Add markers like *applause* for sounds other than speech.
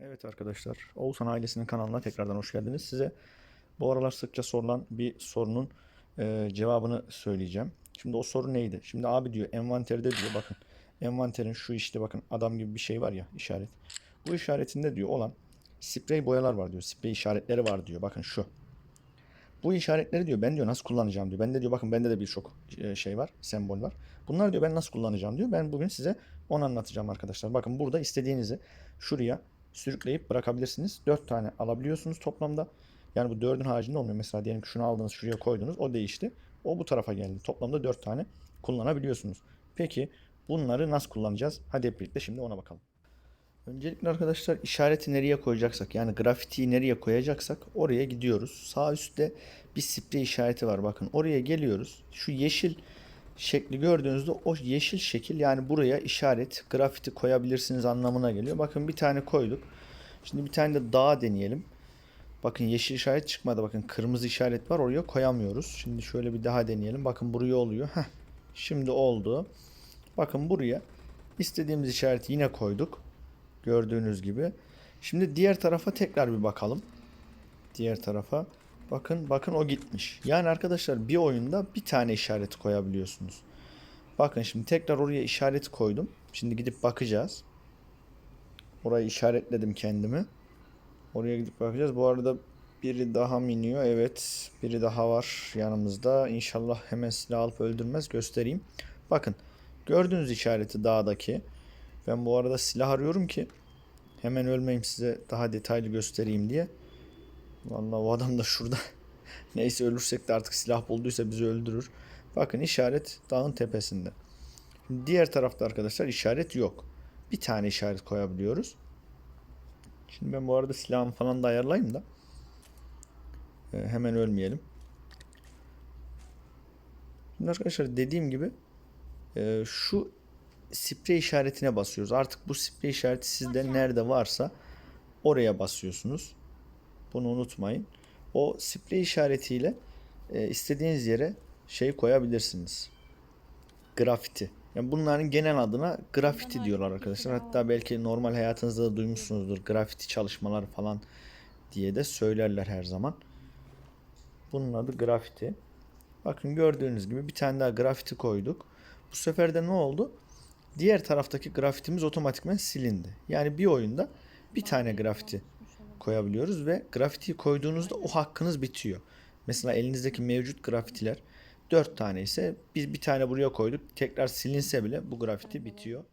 Evet arkadaşlar, Oğuzhan ailesinin kanalına tekrardan hoş geldiniz. Size bu aralar sıkça sorulan bir sorunun e, cevabını söyleyeceğim. Şimdi o soru neydi? Şimdi abi diyor envanterde diyor bakın. Envanterin şu işte bakın adam gibi bir şey var ya işaret. Bu işaretinde diyor olan sprey boyalar var diyor. Sprey işaretleri var diyor. Bakın şu. Bu işaretleri diyor ben diyor nasıl kullanacağım diyor. Bende diyor bakın bende de birçok e, şey var, sembol var. Bunlar diyor ben nasıl kullanacağım diyor. Ben bugün size onu anlatacağım arkadaşlar. Bakın burada istediğinizi şuraya sürükleyip bırakabilirsiniz. 4 tane alabiliyorsunuz toplamda. Yani bu 4'ün haricinde olmuyor. Mesela diyelim ki şunu aldınız şuraya koydunuz o değişti. O bu tarafa geldi. Toplamda 4 tane kullanabiliyorsunuz. Peki bunları nasıl kullanacağız? Hadi hep birlikte şimdi ona bakalım. Öncelikle arkadaşlar işareti nereye koyacaksak yani grafitiyi nereye koyacaksak oraya gidiyoruz. Sağ üstte bir sprey işareti var bakın oraya geliyoruz. Şu yeşil şekli gördüğünüzde o yeşil şekil yani buraya işaret grafiti koyabilirsiniz anlamına geliyor. Bakın bir tane koyduk. Şimdi bir tane de dağ deneyelim. Bakın yeşil işaret çıkmadı. Bakın kırmızı işaret var oraya koyamıyoruz. Şimdi şöyle bir daha deneyelim. Bakın buraya oluyor. Heh, şimdi oldu. Bakın buraya istediğimiz işareti yine koyduk. Gördüğünüz gibi. Şimdi diğer tarafa tekrar bir bakalım. Diğer tarafa. Bakın bakın o gitmiş. Yani arkadaşlar bir oyunda bir tane işaret koyabiliyorsunuz. Bakın şimdi tekrar oraya işaret koydum. Şimdi gidip bakacağız. Orayı işaretledim kendimi. Oraya gidip bakacağız. Bu arada biri daha mı iniyor? Evet. Biri daha var yanımızda. İnşallah hemen silah alıp öldürmez. Göstereyim. Bakın. Gördüğünüz işareti dağdaki. Ben bu arada silah arıyorum ki hemen ölmeyeyim size daha detaylı göstereyim diye. Vallahi o adam da şurada. *laughs* Neyse ölürsek de artık silah bulduysa bizi öldürür. Bakın işaret dağın tepesinde. Şimdi diğer tarafta arkadaşlar işaret yok. Bir tane işaret koyabiliyoruz. Şimdi ben bu arada silahımı falan da ayarlayayım da. Ee, hemen ölmeyelim. Şimdi arkadaşlar dediğim gibi e, şu sprey işaretine basıyoruz. Artık bu sprey işareti sizde nerede varsa oraya basıyorsunuz. Bunu unutmayın. O sprey işaretiyle e, istediğiniz yere şey koyabilirsiniz. Grafiti. Yani bunların genel adına grafiti diyorlar arkadaşlar. Hatta belki normal hayatınızda da duymuşsunuzdur. Grafiti çalışmalar falan diye de söylerler her zaman. Bunun adı grafiti. Bakın gördüğünüz gibi bir tane daha grafiti koyduk. Bu sefer de ne oldu? Diğer taraftaki grafitimiz otomatikman silindi. Yani bir oyunda bir tane grafiti koyabiliyoruz ve grafitiyi koyduğunuzda o hakkınız bitiyor. Mesela elinizdeki mevcut grafitiler 4 tane ise biz bir tane buraya koyduk. Tekrar silinse bile bu grafiti bitiyor.